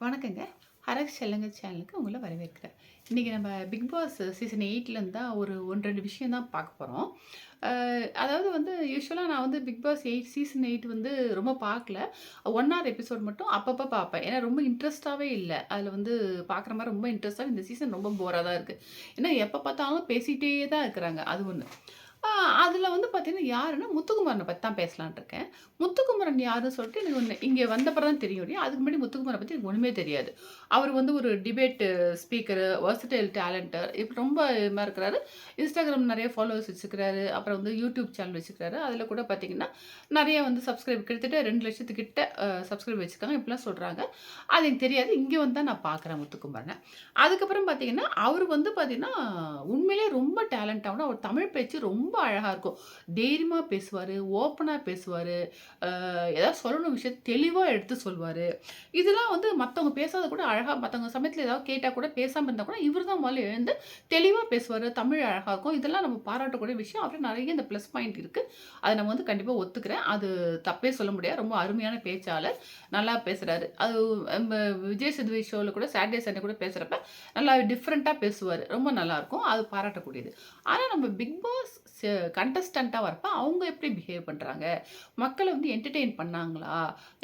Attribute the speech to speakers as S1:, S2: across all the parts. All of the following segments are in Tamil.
S1: வணக்கங்க. ஹரக் செல்லங்க சேனலுக்கு உங்களை வரவேற்கிறேன். இன்றைக்கி நம்ம பிக் பாஸ் சீசன் எயிட்லேருந்து தான் ஒரு 1, 2 விஷயம் தான் பார்க்க போகிறோம் அதாவது வந்து யூஸ்வலாக நான் வந்து பிக் பாஸ் 8 சீசன் எயிட் வந்து ரொம்ப பார்க்கல. ஒன் ஆர் எபிசோட் மட்டும் அப்பப்போ பார்ப்பேன். ஏன்னா ரொம்ப இன்ட்ரெஸ்ட்டாகவே இல்லை அதில் வந்து பார்க்குற மாதிரி ரொம்ப இன்ட்ரெஸ்ட்டாக இந்த சீசன் ரொம்ப போராக தான் இருக்குது ஏன்னா எப்போ பார்த்தாலும் பேசிகிட்டே தான் இருக்கிறாங்க. அது ஒன்று அதில் வந்து பார்த்தீங்கன்னா யாருன்னா முத்துக்குமரனை பற்றி தான் பேசலான்ட்டு இருக்கேன். முத்துக்குமரன் யாருன்னு சொல்லிட்டு எனக்கு ஒன்று இங்கே வந்தப்பறம் தான் தெரியும் இல்லையா? அதுக்கு முன்னாடி முத்துக்குமரை பற்றி எனக்கு ஒன்றுமே தெரியாது. அவர் வந்து ஒரு டிபேட்டு ஸ்பீக்கரு, வெர்சடைல் டேலண்டர் இப்போ ரொம்ப இது இருக்கிறாரு. இன்ஸ்டாகிராம் நிறைய ஃபாலோவர்ஸ் வச்சுக்கிறாரு. அப்புறம் வந்து யூடியூப் சேனல் வச்சுக்கிறாரு. அதில் கூட பார்த்தீங்கன்னா, நிறைய வந்து சப்ஸ்கிரைப் கிட்டத்தட்ட ரெண்டு லட்சத்துக்கிட்ட சப்ஸ்கிரைப் வச்சுருக்காங்க இப்படிலாம் சொல்கிறாங்க அது எனக்கு தெரியாது. இங்கே வந்து தான் நான் பார்க்குறேன் முத்துக்குமரனை அதுக்கப்புறம் பார்த்தீங்கன்னா, அவர் வந்து பார்த்தீங்கன்னா, உண்மையிலேயே ரொம்ப டேலண்டான அவர் தமிழ் பேச்சு ரொம்ப ரொம்ப அழகாக இருக்கும். தைரியமாக பேசுவார் ஓப்பனாக பேசுவார் ஏதாவது சொல்லணும் விஷயம் தெளிவாக எடுத்து சொல்வார் இதெல்லாம் வந்து மற்றவங்க பேசாதது கூட அழகாக மற்றவங்க சமயத்தில் ஏதாவது கேட்டால் கூட பேசாமல் இருந்தால் கூட, இவர் தான் முதல்ல எழுந்து தெளிவாக பேசுவார் தமிழ் அழகாக இருக்கும். இதெல்லாம் நம்ம பாராட்டக்கூடிய விஷயம். அப்புறம் நிறைய இந்த ப்ளஸ் பாயிண்ட் இருக்குது அதை நம்ம வந்து கண்டிப்பாக ஒத்துக்கிறேன். அது தப்பே சொல்ல முடியாது. ரொம்ப அருமையான பேச்சாளர். நல்லா பேசுகிறாரு அது நம்ம விஜய் சேதுபதி ஷோவில் கூட சாட்டர்டே, சண்டே கூட பேசுகிறப்ப நல்லா டிஃப்ரெண்ட்டாக பேசுவார் ரொம்ப நல்லாயிருக்கும் அது பாராட்டக்கூடியது. ஆனால் நம்ம பிக் பாஸ் கண்டஸ்டண்ட்டாக வரப்போ அவங்க எப்படி பிஹேவ் பண்ணுறாங்க மக்களை வந்து என்டர்டெயின் பண்ணாங்களா?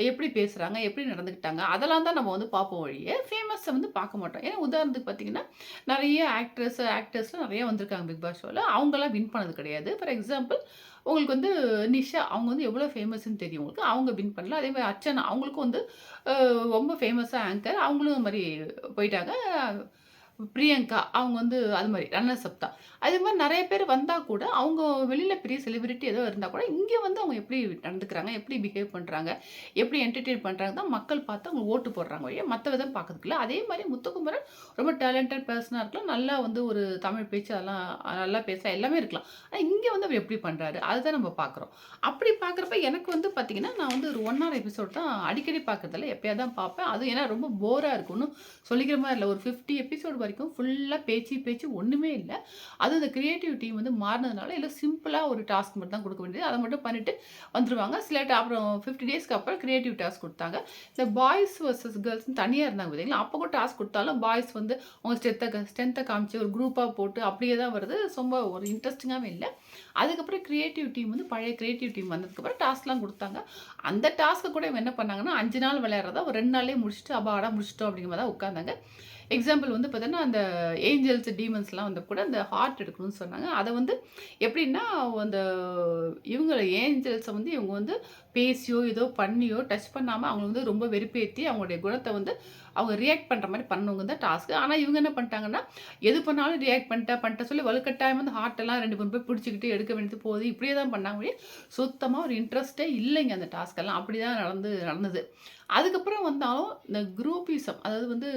S1: எப்படி பேசுகிறாங்க எப்படி நடந்துக்கிட்டாங்க? அதெல்லாம் தான் நம்ம வந்து பார்ப்போம் வழியே ஃபேமஸை வந்து பார்க்க மாட்டோம். ஏன்னா உதாரணத்துக்கு பார்த்தீங்கன்னா, நிறைய ஆக்ட்ரஸ், ஆக்டர்ஸ்லாம் நிறைய வந்திருக்காங்க பிக் பாஸ் ஷோவில் அவங்களாம் வின் பண்ணது கிடையாது. ஃபார் எக்ஸாம்பிள் உங்களுக்கு வந்து நிஷா அவங்க வந்து எவ்வளோ ஃபேமஸ்ன்னு தெரியும் உங்களுக்கு. அவங்க வின் பண்ணல. அதே மாதிரி அர்ச்சனா அவங்களுக்கும் வந்து ரொம்ப ஃபேமஸாக ஆங்கர். அவங்களும் மாதிரி போயிட்டாங்க. பிரியங்கா அவங்க வந்து அது மாதிரி ரன்னர்ஸ் அப் தான். அதே நிறைய பேர் வந்தால் கூட, அவங்க வெளியில் பெரிய செலிபிரிட்டி ஏதோ இருந்தால் கூட, இங்கே வந்து அவங்க எப்படி நடந்துக்கிறாங்க? எப்படி பிஹேவ் பண்ணுறாங்க எப்படி என்டர்டெயின் பண்ணுறாங்க தான் மக்கள் பார்த்து அவங்க ஓட்டு போடுறாங்க வழியே மற்ற விதம் பார்க்கறதுக்குல அதே மாதிரி முத்துக்குமரன் ரொம்ப டேலண்டட் பர்சனாக இருக்கலாம். நல்லா வந்து ஒரு தமிழ் பேச்சு அதெல்லாம் நல்லா பேசலாம். எல்லாமே இருக்கலாம். ஆனால் இங்கே வந்து அவர் எப்படி பண்ணுறாரு அதுதான் நம்ம பார்க்குறோம். அப்படி பார்க்குறப்ப எனக்கு வந்து பார்த்திங்கன்னா நான் வந்து ஒரு ஒன் ஆர் எபிசோட் தான் அடிக்கடி பார்க்குறதில்ல எப்போயாவது தான் பார்ப்பேன். அது ஏன்னா ரொம்ப போராக இருக்கும்னு சொல்லிக்கிற மாதிரி இல்லை ஒரு 50 எபிசோட் வரைக்கும் ஃபுல்லாக பேச்சு, பேச்சு ஒன்றுமே இல்லை அதுவும் இந்த கிரியேட்டிவ் டீம் வந்து மாறுனதுனால, எல்லாம் சிம்பிளாக ஒரு டாஸ்க் மட்டும் தான் கொடுக்க வேண்டியது. அதை மட்டும் பண்ணிவிட்டு வந்துருவாங்க. சில அப்புறம் 50 டேஸ்க்கு அப்புறம் கிரியேட்டிவ் டாஸ்க் கொடுத்தாங்க இந்த பாய்ஸ் வர்சஸ் கேர்ள்ஸ்ன்னு தனியாக இருந்தாங்க பார்த்தீங்களா? அப்போ கூட டாஸ்க் கொடுத்தாலும் பாய்ஸ் வந்து அவங்க ஸ்ட்ரெத்தை ஸ்ட்ரென்த்தை காமிச்சு ஒரு குரூப்பாக போட்டு அப்படியே தான் வருது. ரொம்ப ஒரு இன்ட்ரெஸ்டிங்காகவே இல்லை அதுக்கப்புறம் கிரியேட்டிவ் டீம் வந்து பழைய கிரியேட்டிவ் டீம் வந்ததுக்கப்புறம் டாஸ்க்லாம் கொடுத்தாங்க அந்த டாஸ்க்கு கூட என்ன பண்ணாங்கன்னா, அஞ்சு நாள் விளையாடுறத ஒரு ரெண்டு நாளே முடிச்சுட்டு, அப்பாடா முடிச்சிட்டோம் அப்படிங்கிற மாதிரி தான் உட்காந்தாங்க எக்ஸாம்பிள் வந்து பார்த்தோன்னா அந்த ஏஞ்சல்ஸ், டீமன்ஸ்லாம் வந்து கூட அந்த ஹார்ட் எடுக்கணும்னு சொன்னாங்க. அதை வந்து எப்படின்னா, அந்த இவங்கள ஏஞ்சல்ஸை வந்து இவங்க வந்து பேசியோ, ஏதோ பண்ணியோ, டச் பண்ணாமல் அவங்கள வந்து ரொம்ப வெறுப்பேற்றி அவங்களுடைய குணத்தை வந்து அவங்க ரியாக்ட் பண்ணுற மாதிரி பண்ணணுங்க தான் டாஸ்க். ஆனால் இவங்க என்ன பண்ணிட்டாங்கன்னா, எது பண்ணாலும் ரியாக்ட் பண்ணிட்டா பண்ணிட்டா சொல்லி வலுக்கட்டாயம் வந்து ஹார்ட் எல்லாம் 2 3 பேர் எடுக்க வேண்டியது போகுது. இப்படியே தான் பண்ணாங்க சுத்தமாக ஒரு இன்ட்ரெஸ்ட்டே இல்லைங்க அந்த டாஸ்க்கெல்லாம் அப்படி அப்படிதான் நடந்து நடந்தது. அதுக்கப்புறம் வந்தாலும் இந்த குரூப்பிசம் அதாவது வந்து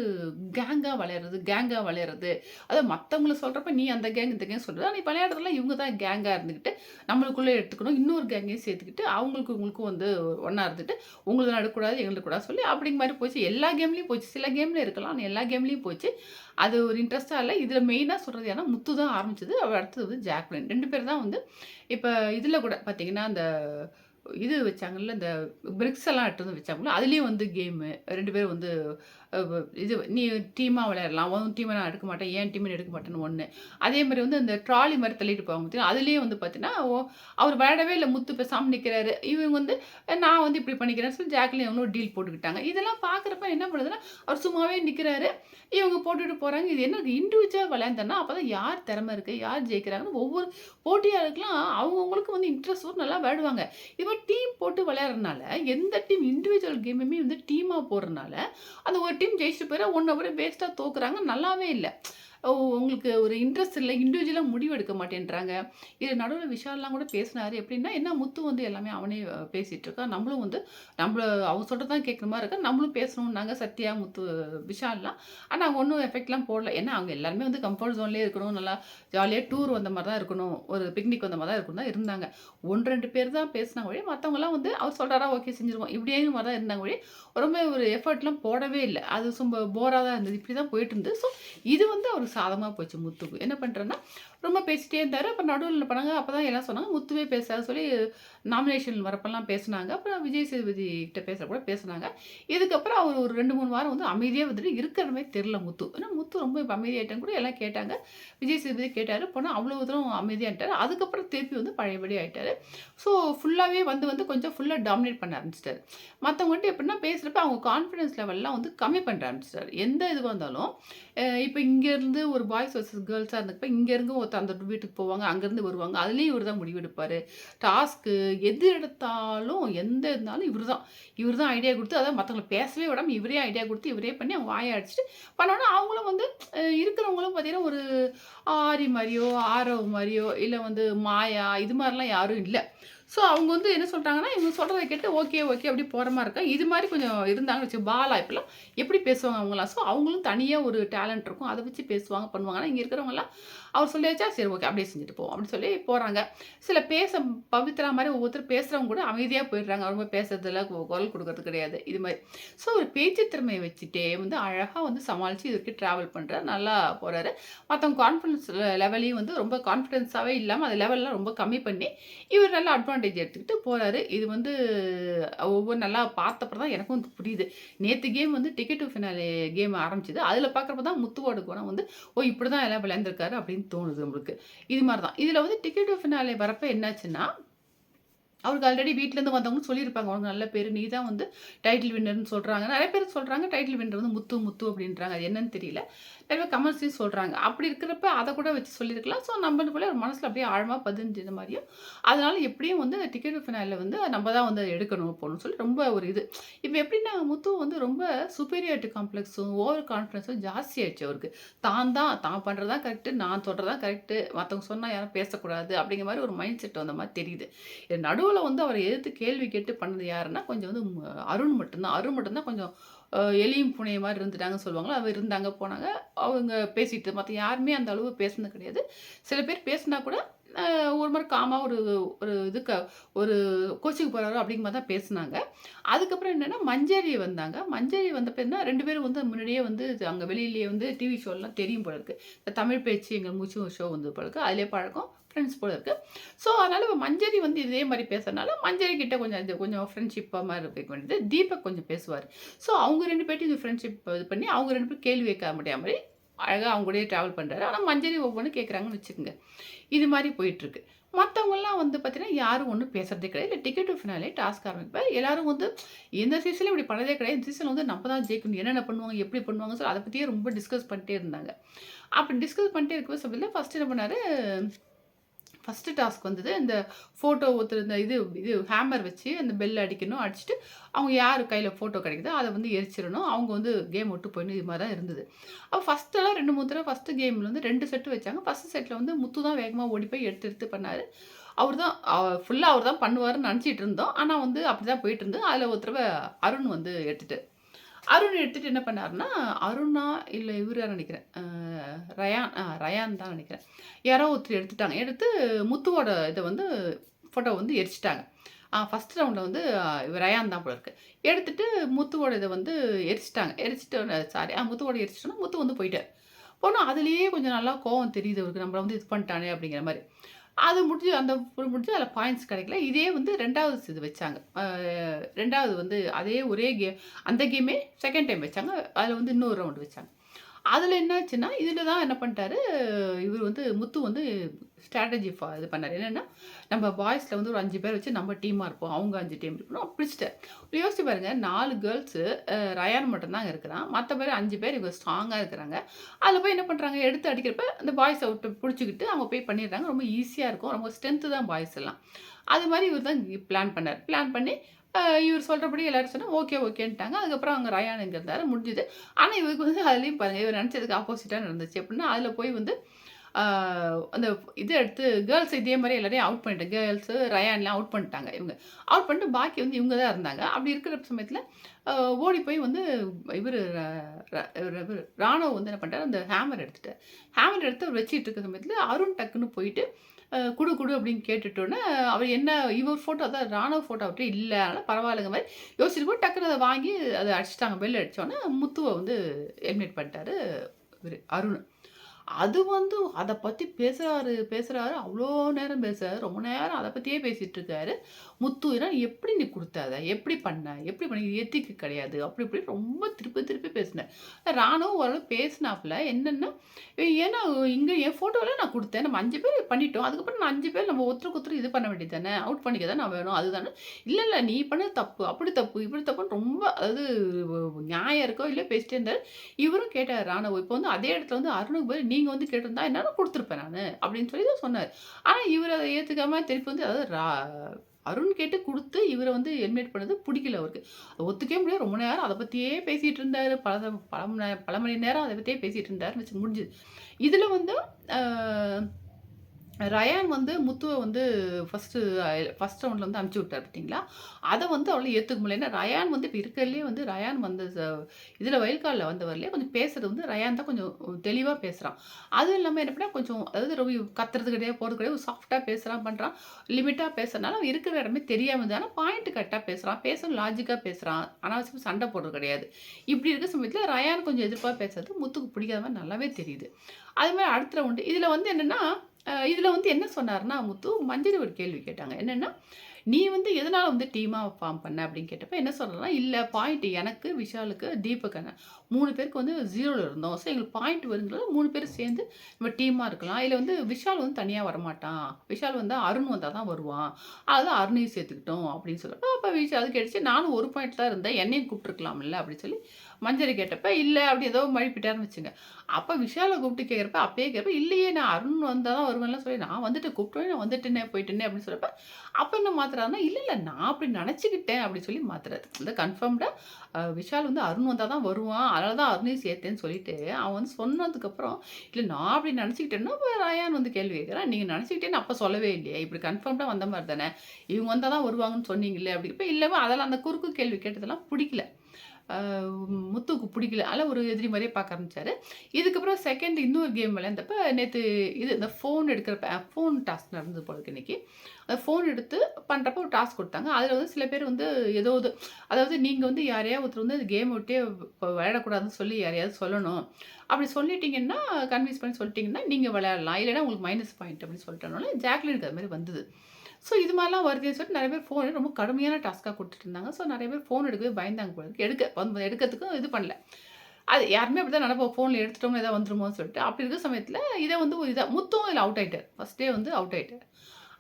S1: கேங்காக விளையாடுறது, கேங்காக விளையாடுறது. அதாவது மற்றவங்களை சொல்கிறப்ப நீ அந்த கேங், இந்த கேங் சொல்கிறது ஆனால் விளையாடுறதுலாம் இவங்க தான் கேங்காக இருந்துக்கிட்டு நம்மளுக்குள்ளே எடுத்துக்கணும். இன்னொரு கேங்கையும் சேர்த்துக்கிட்டு, அவங்களுக்கு உங்களுக்கும் வந்து ஒன்றா இருந்துட்டு, உங்களுக்கு நடக்கக்கூடாது, எங்களுக்கு கூடாது சொல்லி அப்படிங்க மாதிரி போச்சு. எல்லா கேம்லேயும் போச்சு. சில கேமில் இருக்கலாம். ஆனால் எல்லா கேம்லேயும் போச்சு. அது ஒரு இன்ட்ரெஸ்ட்டாக இல்லை இதில் மெயினாக சொல்கிறது ஏன்னா முத்து தான் ஆரம்பிச்சது. அடுத்தது வந்து ஜாக்லின். ரெண்டு பேர் தான் வந்து இப்போ இதில் கூட பார்த்தீங்கன்னா, அந்த இது வச்சாங்கல்ல, இந்த பிரிக்ஸ் எல்லாம் எடுத்து வந்து வச்சாங்களோ அதுலேயும் வந்து கேமு. ரெண்டு பேரும் வந்து இது நீ டீமாக விளையாடலாம். உன் டீமை நான் எடுக்க மாட்டேன். என் டீமை எடுக்க மாட்டேன்னு ஒன்று அதே மாதிரி வந்து அந்த ட்ராலி மாதிரி தள்ளிட்டு போவாங்க பார்த்தீங்கன்னா அதுலேயே வந்து பார்த்தீங்கன்னா, அவர் விளையாடவே இல்லை முத்து பேசாமல் நிற்கிறாரு இவங்க வந்து நான் வந்து இப்படி பண்ணிக்கிறேன்னு சொல்லி ஜாக்லின் இவங்களும் டீல் போட்டுக்கிட்டாங்க. இதெல்லாம் பார்க்குறப்ப என்ன பண்ணுதுன்னா, அவர் சும்மாவே நிற்கிறாரு இவங்க போட்டுட்டு போகிறாங்க இது என்ன இண்டிவிஜுவலா அப்போ தான் யார் திறமை இருக்குது யார் ஜெயிக்கிறாங்கன்னு ஒவ்வொரு போட்டியாளருக்குலாம் அவங்கவுங்களுக்கு வந்து இன்ட்ரெஸ்ட்டும் நல்லா விளையாடுவாங்க. இது மாதிரி டீம் போட்டு விளையாடுறனால, எந்த டீம் இண்டிவிஜுவல் கேமுமே வந்து டீமாக போடுறனால, அந்த ஒரு டீம் ஜெயிச்சுட்டு போயிட ஒண்ணு அப்படியே வேஸ்ட்டா தோக்குறாங்க. நல்லாவே இல்லை உங்களுக்கு ஒரு இன்ட்ரெஸ்ட் இல்லை இண்டிவிஜுவலாக முடிவு எடுக்க மாட்டேன்றாங்க. இது நடுவில் விஷால்லாம் கூட பேசினார் எப்படின்னா, என்ன முத்து வந்து எல்லாமே அவனே பேசிகிட்டு இருக்கான். நம்மளும் வந்து நம்மள அவங்க சொல்கிறது தான் கேட்குற மாதிரி இருக்கா நம்மளும் பேசணும்னாங்க சத்யா, முத்து, விஷால்லாம். ஆனால் அவங்க ஒன்றும் எஃபெக்ட்லாம் போடல. ஏன்னா அவங்க எல்லாருமே வந்து கம்ஃபர்ட் ஜோன்லேயே இருக்கணும். நல்லா ஜாலியாக டூர் வந்த மாதிரி தான் இருக்கணும். ஒரு பிக்னிக் வந்த மாதிரி தான் இருக்கணும் தான் இருந்தாங்க. 1, 2 பேர் தான் பேசினாங்க வழி மற்றவங்களாம் வந்து அவர் சொல்கிறாரா ஓகே செஞ்சுருவோம். இப்படியே மாதிரி தான் இருந்தாங்க வழி ரொம்ப ஒரு எஃபர்ட்லாம் போடவே இல்லை அது சும்மா போராக தான் இருந்தது. இப்படி தான் போயிட்டு இருந்தது. ஸோ இது வந்து அவருக்கு சாதமாக போச்சு முத்துக்கு. என்ன பண்ணுறேன்னா ரொம்ப பேசிகிட்டே இருந்தார் அப்புறம் நடுவில் என்ன பண்ணாங்க, அப்பதான் எல்லாம் சொன்னாங்க, முத்துவே பேசாத சொல்லி நாமினேஷன் வரப்பெல்லாம் பேசுனாங்க. அப்புறம் விஜய் சேதுபதி கிட்ட பேசுகிற கூட பேசுனாங்க. இதுக்கப்புறம் அவர் ஒரு 2, 3 வாரம் வந்து அமைதியாக வந்துட்டு இருக்கிற தெரில முத்து. ஏன்னா முத்து ரொம்ப இப்போ அமைதியாயிட்டான்னு கூட எல்லாம் கேட்டாங்க. விஜய் சேதுபதி கேட்டார் போனால் அவ்வளோ தூரம் அமைதியாகிட்டார் அதுக்கப்புறம் திருப்பி வந்து பழையபடி ஆகிட்டார் ஸோ ஃபுல்லாகவே வந்து வந்து கொஞ்சம் ஃபுல்லாக டாமினேட் பண்ண ஆரம்பிச்சிட்டார் மற்றவங்கள்ட்ட எப்படின்னா பேசுகிறப்ப அவங்க கான்ஃபிடன்ஸ் லெவல்லாம் வந்து கம்மி பண்ண ஆரம்பிச்சிட்டார் எந்த இதுவாக இருந்தாலும், இப்போ இங்கேருந்து வந்து ஒரு பாய்ஸ் வர்சஸ் கேர்ள்ஸாக இருந்தப்ப, இங்கேருந்து ஒருத்தர் அந்த வீட்டுக்கு போவாங்க, அங்கேருந்து வருவாங்க. அதுலேயும் இவர் தான் முடிவெடுப்பார் டாஸ்க்கு எது எடுத்தாலும், எந்த இருந்தாலும் இவர் தான். இவர் தான் ஐடியா கொடுத்து அதான் மற்றவங்களை பேசவே விடாமல் இவரே ஐடியா கொடுத்து இவரே பண்ணி அவங்க வாயை அடிச்சுட்டு பண்ணோன்னா அவங்களும் வந்து இருக்கிறவங்களும் பார்த்தீங்கன்னா, ஒரு ஆரி மாதிரியோ ஆரவ் மாதிரியோ இல்லை வந்து மாயா இது மாதிரிலாம் யாரும் இல்லை ஸோ அவங்க வந்து என்ன சொல்கிறாங்கன்னா இவங்க சொல்கிறத கேட்டு ஓகே, ஓகே அப்படி போகிற மாதிரி இருக்கா. இது மாதிரி கொஞ்சம் இருந்தாங்கன்னு வச்சு பாலா இப்பலாம் எப்படி பேசுவாங்க அவங்களாம் ஸோ அவங்களும் தனியாக ஒரு டேலண்ட் இருக்கும். அதை வச்சு பேசுவாங்க, பண்ணுவாங்க. இங்கே இங்க அவர் சொல்லியாச்சா, சரி ஓகே அப்படியே செஞ்சுட்டு போவோம் அப்படின்னு சொல்லி போகிறாங்க சில பேச பவித்ரா மாதிரி ஒவ்வொருத்தர் பேசுகிறவங்க கூட அமைதியாக போயிடுறாங்க. ரொம்ப பேசுறதுல குரல் கொடுக்கறது கிடையாது. இது மாதிரி ஸோ ஒரு பேச்சு திறமையை வச்சுட்டே வந்து அழகாக வந்து சமாளித்து இது வரைக்கும் பண்ணுறாரு நல்லா போகிறாரு மற்றவங்க கான்ஃபிடன்ஸ் லெவலையும் வந்து ரொம்ப கான்ஃபிடென்ஸாகவே இல்லாமல் அந்த லெவல்லாம் ரொம்ப கம்மி பண்ணி, இவர் நல்லா அட்வான்டேஜ் எடுத்துக்கிட்டு போகிறாரு இது வந்து ஒவ்வொரு நல்லா பார்த்தப்பறம் தான் எனக்கும் வந்து புரியுது. நேற்று கேம் வந்து டிக்கெட் டூ ஃபினாலே கேம் ஆரம்பிச்சது. அதில் பார்க்குறப்ப தான் முத்துவோட குணம் வந்து, ஓ! இப்படி தான் எல்லாம் விளையாண்டுருக்காரு அப்படின்னு தோணுது நம்மளுக்கு. இது மாதிரி தான். இதில் வந்து டிக்கெட் ஃபினாலே வரப்போ என்னாச்சுன்னா, அவருக்கு ஆல்ரெடி வீட்டிலேருந்து வந்தவங்க சொல்லியிருப்பாங்க. அவங்க நல்ல பேர் நீ தான் வந்து டைட்டில் வின்னர்னு சொல்கிறாங்க நிறைய பேர் சொல்கிறாங்க டைட்டில் வின்னர் வந்து முத்து, முத்து அப்படின்றாங்க. அது என்னன்னு தெரியல. நிறைய பேர் கமெண்ட்ஸ்லயும் சொல்கிறாங்க அப்படி இருக்கிறப்ப அதை கூட வச்சு சொல்லியிருக்கலாம். ஸோ நம்மளுக்குள்ளே ஒரு மனசில் அப்படியே ஆழமாக பதிஞ்சது மாதிரியும் அதனால் எப்படியும் வந்து அந்த டிக்கெட் ஃபினாலில் வந்து நம்ம தான் வந்து எடுக்கணும் போகணும்னு சொல்லி ரொம்ப ஒரு இது. இப்போ எப்படின்னா, முத்து வந்து ரொம்ப சுப்பீரியாரிட்டி காம்ப்ளெக்ஸும், ஓவர் கான்ஃபிடன்ஸும் ஜாஸ்தி ஆயிடுச்சு அவருக்கு. தான் தான் தான் பண்ணுறது தான் கரெக்ட்டு. நான் சொல்றது தான் கரெக்ட்டு. மற்றவங்க சொன்னால் யாரும் பேசக்கூடாது. அப்படிங்கிற மாதிரி ஒரு மைண்ட் செட் வந்த மாதிரி தெரியுது. இது நடுவில் வந்து அவரை எதிர்த்து கேள்வி கேட்டு பண்ணது யாருன்னா, கொஞ்சம் வந்து அருண் மட்டும்தான் அருண் மட்டும்தான் கொஞ்சம் அ எலியும் மாதிரி மாரி இருந்துட்டாங்கன்னு சொல்லுவாங்கல்ல. அவர் இருந்தாங்க, போனாங்க. அவங்க பேசிட்டு மற்ற யாருமே அந்த அளவு பேசுனது கிடையாது. சில பேர் பேசினா கூட, ஒரு மாதிரி காமாக ஒரு ஒரு இதுக்கு ஒரு கோச்சிங் போகிறாரோ அப்படிங்கிற மாதிரி தான் பேசினாங்க அதுக்கப்புறம் என்னென்னா மஞ்சரி வந்தாங்க. மஞ்சரி வந்தப்போ என்ன ரெண்டு பேரும் வந்து முன்னாடியே வந்து அங்கே வெளியிலேயே வந்து டிவி ஷோலாம் தெரியும் போல இருக்குது இந்த தமிழ் பேச்சு எங்கள் மூச்சு ஷோ வந்தது போல இருக்குது அதிலே பழக்கம். ஃப்ரெண்ட்ஸ் போல இருக்குது ஸோ அதனால் மஞ்சரி வந்து இதே மாதிரி பேசுறனால, மஞ்சரி கிட்ட கொஞ்சம் இது கொஞ்சம் ஃப்ரெண்ட்ஷிப்பாக மாதிரி இருக்க வேண்டியது. தீபக் கொஞ்சம் பேசுவார் ஸோ அவங்க ரெண்டு பேர்ட்டையும் இது ஃப்ரெண்ட்ஷிப் இது பண்ணி, அவங்க ரெண்டு பேரும் கேள்வி கேட்க முடியாத அழகாக அவங்க கூடயே ட்ராவல் பண்ணுறாரு ஆனால் மஞ்சரி ஒவ்வொன்று கேட்குறாங்கன்னு வச்சுக்கோங்க இது மாதிரி போயிட்டுருக்கு. மற்றவங்களாம் வந்து பார்த்தீங்கன்னா, யாரும் ஒன்றும் பேசுறதே கிடையாது. இல்லை டிக்கெட் ஃபினாலே டாஸ்க் ஆரம்பிப்பேன் எல்லாரும் வந்து இந்த சீசனில் இப்படி பண்ணதே கிடையாது. இந்த சீசனில் வந்து நம்ம தான் ஜெயிக்கணும். என்னென்ன பண்ணுவாங்க, எப்படி பண்ணுவாங்க சொல்லி அதை பற்றியே ரொம்ப டிஸ்கஸ் பண்ணிட்டே இருந்தாங்க. அப்படி டிஸ்கஸ் பண்ணிட்டே இருக்கிற சமயத்துல ஃபஸ்ட்டு என்ன பண்ணார் ஃபஸ்ட்டு டாஸ்க் வந்தது. இந்த ஃபோட்டோ ஒருத்தர் இந்த இது இது ஹேமர் வச்சு அந்த பெல் அடிக்கணும். அடிச்சுட்டு, அவங்க யார் கையில் ஃபோட்டோ கிடைக்குதோ, அதை வந்து எரிச்சிடணும் அவங்க வந்து கேம் விட்டு போயிடணும். இது மாதிரி தான் இருந்தது. அப்போ ஃபஸ்ட்டெல்லாம் ரெண்டு மூணு தடவை ஃபஸ்ட்டு கேமில் வந்து ரெண்டு செட்டு வச்சாங்க. ஃபஸ்ட்டு செட்டில் வந்து முத்து தான் வேகமாக ஓடி போய் எடுத்து எடுத்து பண்ணார் அவர் தான் ஃபுல்லாக அவர் தான் பண்ணுவாருன்னு நினச்சிட்டு இருந்தோம். ஆனால் வந்து அப்படிதான் போயிட்டு இருந்தது. அதில் ஒரு அருண் வந்து எடுத்துகிட்டு அருண் எடுத்துகிட்டு என்ன பண்ணாருன்னா, அருணா இல்லை இவர் நினைக்கிறேன் ரயான் ரயான் தான் நினைக்கிறேன் யாரோ ஒருத்தர் எடுத்துட்டாங்க. எடுத்து முத்துவோட இதை வந்து ஃபோட்டோ வந்து எரிச்சிட்டாங்க ஃபஸ்ட் ஃபர்ஸ்ட் ரவுண்ட்ல வந்து ரயான் தான் போல இருக்குது எடுத்துட்டு முத்துவோட இதை வந்து எரிச்சிட்டாங்க எரிச்சிட்டு சாரி ஆ முத்துவோட எரிச்சிட்டோன்னா முத்து வந்து போயிட்டாரு. போனால் அதுலேயே கொஞ்சம் நல்லா கோவம் தெரியுது அவருக்கு. நம்மளை வந்து இது பண்ணிட்டானே அப்படிங்கிற மாதிரி அது முடிஞ்சு அந்த முடிஞ்சு அதில் பாயிண்ட்ஸ் கிடைக்கல. இதே வந்து ரெண்டாவது இது வச்சாங்க. ரெண்டாவது வந்து அதே ஒரே கேம் அந்த கேமே செகண்ட் டைம் வச்சாங்க. அதில் வந்து இன்னொரு ரவுண்டு வச்சாங்க. அதில் என்னாச்சுன்னா, இதில் தான் என்ன பண்ணிட்டாரு, இவர் வந்து முத்து வந்து ஸ்ட்ராட்டஜி ஃபா இது பண்ணார் என்னன்னா, நம்ம பாய்ஸில் வந்து ஒரு அஞ்சு பேர் வச்சு நம்ம டீமாக இருப்போம். அவங்க அஞ்சு டீம் இருக்கணும். பிடிச்சிட்டார் யோசிச்சு பாருங்க நாலு கேர்ள்ஸு ரயான் மட்டும் தான் இருக்கிறான். மற்ற பேர் அஞ்சு பேர் இவங்க ஸ்ட்ராங்காக இருக்கிறாங்க. அதில் போய் என்ன பண்ணுறாங்க எடுத்து அடிக்கிறப்ப அந்த பாய்ஸை விட்டு பிடிச்சிக்கிட்டு அவங்க போய் பண்ணிடுறாங்க. ரொம்ப ஈஸியாக இருக்கும். ரொம்ப ஸ்ட்ரென்த்து தான் பாய்ஸ் எல்லாம். அது மாதிரி இவர் தான் பிளான் பண்ணார் பிளான் பண்ணி இவர் சொல்கிறபடி எல்லாரும் சொன்னால் ஓகே, ஓகேன்ட்டாங்க. அதுக்கப்புறம் அவங்க ரயான் இங்க இருந்தாரு. முடிஞ்சுது. ஆனால் இவருக்கு வந்து அதுலேயும் பாருங்கள் இவர் நினச்சதுக்கு ஆப்போசிட்டாக நடந்துச்சு. எப்படின்னா, அதில் போய் வந்து அந்த இதை எடுத்து கேர்ள்ஸ் இதே மாதிரி எல்லாரையும் அவுட் பண்ணிட்டாங்க. கேர்ள்ஸு ரயான்லாம் அவுட் பண்ணிட்டாங்க இவங்க. அவுட் பண்ணிட்டு பாக்கி வந்து இவங்க தான் இருந்தாங்க. அப்படி இருக்கிற சமயத்தில் ஓடி போய் வந்து இவரு ர இவரு வந்து என்ன பண்ணிட்டாரு, அந்த ஹேமர் எடுத்துட்டாரு. ஹேமர் எடுத்து அவர் வச்சுட்டு இருக்க சமயத்தில் அருண் டக்குன்னு போயிட்டு, குடு குடு அப்படின்னு கேட்டுட்டோன்னே அவர் என்ன இவர் ஃபோட்டோ அதான் ராணுவ ஃபோட்டோ அவர்கிட்ட இல்லை அதனால பரவாயில்லங்கிற மாதிரி யோசிச்சுட்டு கூட டக்குன்னு அதை வாங்கி அதை அடிச்சிட்டாங்க பெல் அடித்தோன்னே முத்துவை வந்து எலிமினேட் பண்ணிட்டாரு இவர் அருண். அது வந்து அதை பற்றி பேசுகிறாரு பேசுகிறாரு அவ்வளோ நேரம் பேசுகிறாரு ரொம்ப நேரம் அதை பற்றியே பேசிகிட்டு இருக்காரு. முத்து "எப்படி நீ கொடுத்த அதை எப்படி பண்ண? எப்படி பண்ண? இது எத்திக்கு கிடையாது." அப்படி இப்படி ரொம்ப திருப்பி திருப்பி பேசினேன் ராணுவம் ஓரளவு பேசினாப்புல என்னென்னா ஏன்னா இங்கே என் ஃபோட்டோவில் நான் கொடுத்தேன் நம்ம அஞ்சு பேர் பண்ணிட்டோம். அதுக்கப்புறம் நான் அஞ்சு பேர் நம்ம ஒருத்தருக்கு ஒருத்தர் இது பண்ண வேண்டியது தானே. அவுட் பண்ணிக்க தானே வேணும். அதுதானே. இல்லை இல்லை நீ பண்ண தப்பு. அப்படி தப்பு, இப்படி தப்புன்னு ரொம்ப அதாவது நியாயம் இருக்கோ இல்லையோ பேசிட்டே இருந்தாரு. இவரும் கேட்டார் ராணுவ. இப்போ வந்து அதே இடத்துல வந்து அருணுக்கு பேர் நீ நீங்கள் வந்து கேட்டிருந்தா என்னாலும் கொடுத்துருப்பேன் நான் அப்படின்னு சொல்லி தான் சொன்னார் ஆனால் இவர் அதை ஏத்துக்காம திருப்பி வந்து அதாவது ரா அருண் கேட்டு கொடுத்து இவரை வந்து எலிமினேட் பண்ணது பிடிக்கல அவருக்கு. ஒத்துக்கவே முடியாது. ரொம்ப நேரம் அதை பற்றியே பேசிகிட்டு இருந்தார் பல பல மணி பல மணி நேரம் அதை பற்றியே பேசிகிட்டு இருந்தாருன்னு வச்சு முடிஞ்சுது. இதில் வந்து ரயான் வந்து முத்துவை வந்து ஃபர்ஸ்ட்டு ஃபர்ஸ்ட் ரவுண்டில் வந்து அமுச்சு விட்டார் பார்த்தீங்களா? அதை வந்து அவ்வளோ ஏற்றுக்க முடியல. ஏன்னா ரயான் வந்து இப்போ இருக்கிறதுலேயே வந்து ரயான் வந்த இதில் வயல்காலில் வந்தவர்லேயே கொஞ்சம் பேசுறது வந்து ரயான் தான் கொஞ்சம் தெளிவாக பேசுகிறான் அதுவும் இல்லாமல் என்ன பண்ணா கொஞ்சம் அதாவது ரொம்ப கத்துறது கிடையாது, போகிறது கிடையாது. சாஃப்டாக பேசுகிறான் பண்ணுறான் லிமிட்டாக பேசுறதுனால அவன் இருக்கிற இடமே தெரியாமல் இருந்தது. பாயிண்ட் கரெக்டாக பேசுகிறான் பேசணும் லாஜிக்காக பேசுகிறான் அனாவசியம் சண்டை போடுறது கிடையாது. இப்படி இருக்க சமயத்தில் ரயான் கொஞ்சம் எதிர்ப்பாக பேசுறது முத்துக்கு பிடிக்காத மாதிரி நல்லாவே தெரியுது. அது மாதிரி அடுத்த ரவுண்டு இதில் வந்து என்னென்னா இதில் வந்து என்ன சொன்னார்னா முத்து, மஞ்சள் ஒரு கேள்வி கேட்டாங்க. என்னென்னா "நீ வந்து எதனால் வந்து டீமாக ஃபார்ம் பண்ண?" அப்படின்னு கேட்டப்ப என்ன சொல்லலாம் இல்லை பாயிண்ட் எனக்கு, விஷாலுக்கு, தீபக் அண்ணன் மூணு பேருக்கு வந்து ஜீரோவில் இருந்தோம். ஸோ எங்களுக்கு பாயிண்ட் வருங்கிறது மூணு பேரும் சேர்ந்து நம்ம டீமாக இருக்கலாம். இல்லை வந்து விஷால் வந்து தனியாக வரமாட்டான். விஷால் வந்து அருண் வந்தால் தான் வருவான். அதான் அருணையும் சேர்த்துக்கிட்டோம்." அப்படின்னு சொல்லப்ப அப்போ விஷால் அது கேட்டுச்சு, "நானும் ஒரு பாயிண்ட் தான் இருந்தேன். என்னையும் கூப்பிட்டுருக்கலாம்ல." அப்படின்னு சொல்லி மஞ்சரி கேட்டப்ப, இல்லை அப்படி ஏதோ மழுப்பிட்டாருன்னு வச்சுங்க. அப்போ விஷால கூப்பிட்டு கேட்குறப்ப அப்பயே கேட்குறப்ப "இல்லையே நான் அருண் வந்தால் தான் வருவேன்லாம் சொல்லி நான் வந்துட்டு கூப்பிட்டோனே நான் வந்துட்டேனே, போயிட்டேனே." அப்படின்னு சொல்றப்ப, அப்போ என்ன மாத்துறாருன்னா, இல்லை இல்லை நான் அப்படி நினச்சிக்கிட்டேன் அப்படின்னு சொல்லி மாத்துறாரு. வந்து கன்ஃபார்ம்டாக விஷால் வந்து அருண் வந்தால் தான் வருவான். அதனால தான் அருணையும் சேர்த்தேன்னு சொல்லிட்டு, அவன் வந்து சொன்னதுக்கப்புறம், இல்லை நான் அப்படி நினச்சிக்கிட்டேன்னா இப்போ ராயான் வந்து கேள்வி கேட்குறான் நீங்கள் நினச்சிக்கிட்டேன்னு அப்போ சொல்லவே இல்லையே. இப்படி கன்ஃபார்ம்டாக வந்த மாதிரி தானே. இவங்க வந்தால் தான் வருவாங்கன்னு சொன்னீங்களே." அப்படி இப்போ இல்லைவா அதெல்லாம் அந்த குறுக்கு கேள்வி கேட்டதெல்லாம் பிடிக்கல முத்துக்கு முத்துவுக்கு புடிக்கல. ஒரு எதிரி மாதிரியே பார்க்க ஆரம்பிச்சாரு. இதுக்கப்புறம் செகண்ட் இன்னொரு கேம் விளையாண்டப்ப நேற்று இது இந்த ஃபோன் எடுக்கிறப்ப ஃபோன் டாஸ்க் நடந்தது போல இன்றைக்கி இன்னைக்கு. அந்த ஃபோன் எடுத்து பண்ணுறப்ப ஒரு டாஸ்க் கொடுத்தாங்க அதில் வந்து சில பேர் வந்து ஏதோ இது அதாவது நீங்கள் வந்து யாரையாவது ஒருத்தர் வந்து அந்த கேம் விட்டே விளையாடக்கூடாதுன்னு சொல்லி யாரையாவது சொல்லணும். அப்படி சொல்லிட்டீங்கன்னா, கன்வின்ஸ் பண்ணி சொல்லிட்டீங்கன்னா, நீங்கள் விளையாடலாம். இல்லைன்னா உங்களுக்கு மைனஸ் பாயிண்ட் அப்படின்னு சொல்லிட்டனால ஜாக்லினுக்கு அது மாதிரி வந்தது. ஸோ இது மாதிரிலாம் வருதுன்னு சொல்லிட்டு நிறைய பேர் ஃபோன் ரொம்ப கடுமையான டாஸ்க்காக கொடுத்துட்டு இருந்தாங்க. ஸோ நிறைய பேர் ஃபோன் எடுக்கவே பயந்தாங்க போல எடுக்க வந்து எடுக்கிறதுக்கும் இது பண்ணல. அது யாருமே அப்படி தான் நடப்போம் ஃபோனில் எடுத்துட்டோம்னா ஏதாவது வந்துருமோன்னு சொல்லிட்டு. அப்படி இருக்க சமயத்தில் இதை வந்து இதாக இதா இதில் அவுட் ஆகிட்டார் ஃபஸ்ட்டே வந்து அவுட் ஆகிட்டார்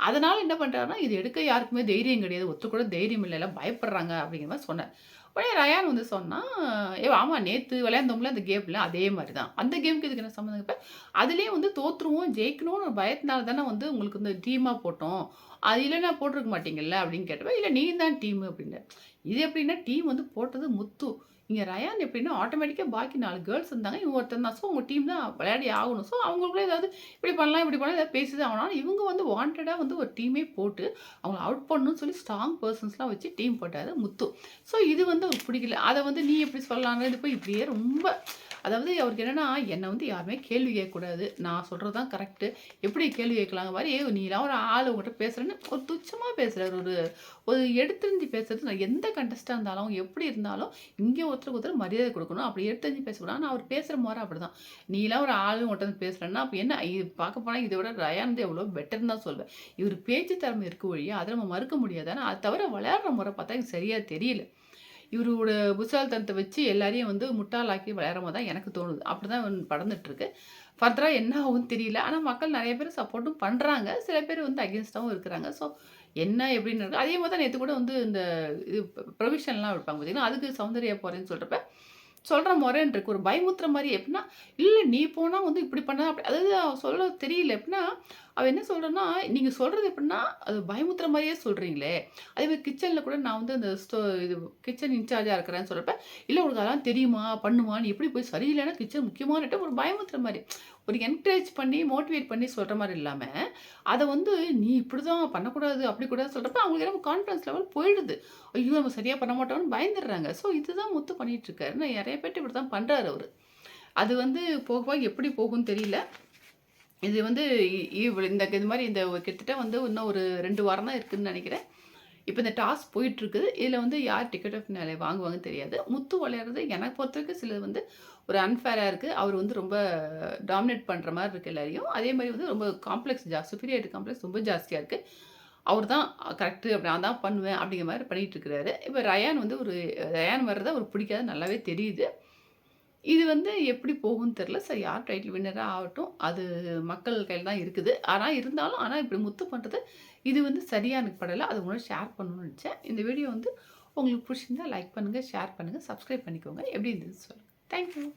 S1: அதனால் என்ன பண்ணுறாருன்னா இது எடுக்க யாருக்குமே தைரியம் கிடையாது. ஒத்துக்கூட தைரியம் இல்லை எல்லாம் பயப்படுறாங்க அப்படிங்கிற மாதிரி சொன்னார். உடனே ரயான் வந்து சொன்னால் "ஏ ஆமாம் நேற்று விளையாண்டோம்ல அந்த கேமில் அதே மாதிரி தான். அந்த கேமுக்கு இதுக்கு என்ன சம்மந்தம்?" இப்போ அதுலேயே வந்து தோற்றுருவோம் ஜெயிக்கணும்னு பயத்தினால தானே வந்து உங்களுக்கு வந்து டீமாக போட்டோம். அது இல்லைன்னா போட்டிருக்க மாட்டீங்கல்ல அப்படின்னு கேட்டப்ப, இல்லை நீ தான் டீம்" அப்படின்னு இது எப்படின்னா டீம் வந்து போட்டது முத்து. இங்கே ரயான் எப்படின்னா ஆட்டோமேட்டிக்காக பாக்கி நாலு கேர்ள்ஸ் இருந்தாங்க. இவங்க ஒருத்தன் தான். ஸோ உங்கள் டீம் தான் விளையாடி ஆகணும். ஸோ அவங்களுக்குள்ள ஏதாவது இப்படி பண்ணலாம், இப்படி பண்ணலாம் ஏதாவது பேசி தான் ஆகணும். இவங்க வந்து வாண்டடாக வந்து ஒரு டீமே போட்டு அவங்கள அவுட் பண்ணணும்னு சொல்லி ஸ்ட்ராங் பர்சன்ஸ்லாம் வச்சு டீம் போட்டாரு முத்து. ஸோ இது வந்து அவருக்கு பிடிக்கல. அதை வந்து நீ எப்படி சொல்லலாம்ன்னு இது போய் இப்படியே ரொம்ப அதாவது அவருக்கு என்னென்னா என்னை வந்து யாருமே கேள்வி கேட்கக்கூடாது. நான் சொல்கிறது தான் கரெக்ட்டு. எப்படி கேள்வி கேட்கலாங்க மாதிரி நீலாம் ஒரு ஆளு உங்கள்கிட்ட பேசுகிறேன்னு ஒரு துச்சமாக பேசுகிறார் ஒரு ஒரு எடுத்துருந்து பேசுறது நான் எந்த கண்டஸ்டாக இருந்தாலும், எப்படி இருந்தாலும் இங்கே ஒருத்தருக்கு ஒருத்தர் மரியாதை கொடுக்கணும் அப்படி எடுத்துருந்து பேசக்கூடாது. நான் அவர் பேசுகிற முறை அப்படிதான். நீலாம் ஒரு ஆள் உங்கள்கிட்ட வந்து பேசுகிறேன்னா அப்போ என்ன இது பார்க்க போனால் இதை விட ரயான் வந்து எவ்வளோ பெட்டர்னு தான் சொல்வேன். இவர் பேச்சு திறமை இருக்க வழியாக அதை நம்ம மறுக்க முடியாது. ஆனால் அது தவிர விளையாடுற முறை பார்த்தா எனக்கு சரியாக தெரியல. இவரோட புத்திசாலித்தனத்த வச்சு எல்லாரையும் வந்து முட்டாளாக்கி விளையாடுறமோ தான் எனக்கு தோணுது. அப்படி தான் படந்துட்டுருக்கு ஃபர்தராக என்ன ஆகும்னு தெரியல. ஆனால் மக்கள் நிறைய பேர் சப்போர்ட்டும் பண்ணுறாங்க சில பேர் வந்து அகேன்ஸ்டாகவும் இருக்கிறாங்க. ஸோ என்ன எப்படின்னு இருக்கு. அதே மாதிரி தான் நேற்று கூட வந்து இந்த இது ப்ரொவிஷன்லாம் வைப்பாங்க பார்த்தீங்கன்னா அதுக்கு சௌந்தர்யா போகிறேன்னு சொல்கிறப்ப சொல்கிற முறைன்னு இருக்கு. ஒரு பயமுத்துற மாதிரி எப்படின்னா, இல்லை நீ போனால் வந்து இப்படி பண்ண" அப்படி அதாவது அவள் சொல்ல தெரியல. எப்படின்னா, அவள் என்ன சொல்கிறேன்னா நீங்கள் சொல்கிறது எப்படின்னா, அது பயமுத்துற மாதிரியே சொல்கிறீங்களே அதே மாதிரி கிச்சனில் கூட நான் வந்து அந்த ஸ்டோ இது கிச்சன் இன்சார்ஜாக இருக்கிறேன்னு சொல்றப்ப, இல்லை உனக்கு அதெல்லாம் தெரியுமா? பண்ணுமா? நீ எப்படி போய் சரியில்லைன்னா கிச்சன் முக்கியமான ஒரு பயமுத்துற மாதிரி ஒரு என்கரேஜ் பண்ணி, மோட்டிவேட் பண்ணி சொல்கிற மாதிரி இல்லாமல் அதை வந்து "நீ இப்படி தான் பண்ணக்கூடாது, அப்படி கூடாதுன்னு" சொல்கிறப்ப அவங்களுக்கு நம்ம கான்ஃபிடன்ஸ் லெவல் போயிடுது. ஐயோ! நம்ம சரியாக பண்ண மாட்டோம்னு பயந்துடுறாங்க. ஸோ இதுதான் முத்து பண்ணிட்டு இருக்காரு. பேர் இப்படி தான் பண்ணுறாரு அவர் அது வந்து போக போக எப்படி போகும்னு தெரியல. இது வந்து இந்த இது மாதிரி இந்த கிட்டத்தட்ட வந்து இன்னும் ஒரு ரெண்டு வாரம் தான் இருக்குதுன்னு நினைக்கிறேன் இப்போ இந்த டாஸ்க் போயிட்டுருக்குது இதில் வந்து யார் டிக்கெட் ஆஃப் வாங்குவாங்கன்னு தெரியாது முத்து விளையாடுறது எனக்கு பொறுத்தவரைக்கும் சிலது வந்து ஒரு அன்ஃபேராக இருக்குது அவர் வந்து ரொம்ப டாமினேட் பண்ணுற மாதிரி இருக்குது எல்லாரையும். அதே மாதிரி வந்து ரொம்ப காம்ப்ளெக்ஸ் ஜா சுப்பீரியாரிட்டி காம்ப்ளெக்ஸ் ரொம்ப ஜாஸ்தியாக இருக்குது அவர் தான் கரெக்டு அப்படி நான் தான் பண்ணுவேன் அப்படிங்கிற மாதிரி பண்ணிகிட்டு இருக்கிறாரு. இப்போ ரயான் வந்து ஒரு ரயான் வர்றதை அவர் பிடிக்காத நல்லாவே தெரியுது. இது வந்து எப்படி போகும்னு தெரில சார் யார் டைட்டில் வின்னராக ஆகட்டும் அது மக்கள் கையில் தான் இருக்குது. ஆனால் இருந்தாலும் ஆனால் இப்படி முத்து பண்ணுறது இது வந்து சரியாக எனக்கு படலை. அது உங்களை ஷேர் பண்ணணும்னு நினச்சேன். இந்த வீடியோ வந்து உங்களுக்கு பிடிச்சிருந்தா லைக் பண்ணுங்கள் ஷேர் பண்ணுங்கள் சப்ஸ்கிரைப் பண்ணிக்கோங்க. எப்படி இருந்தது சொல்லுங்கள் Thank you.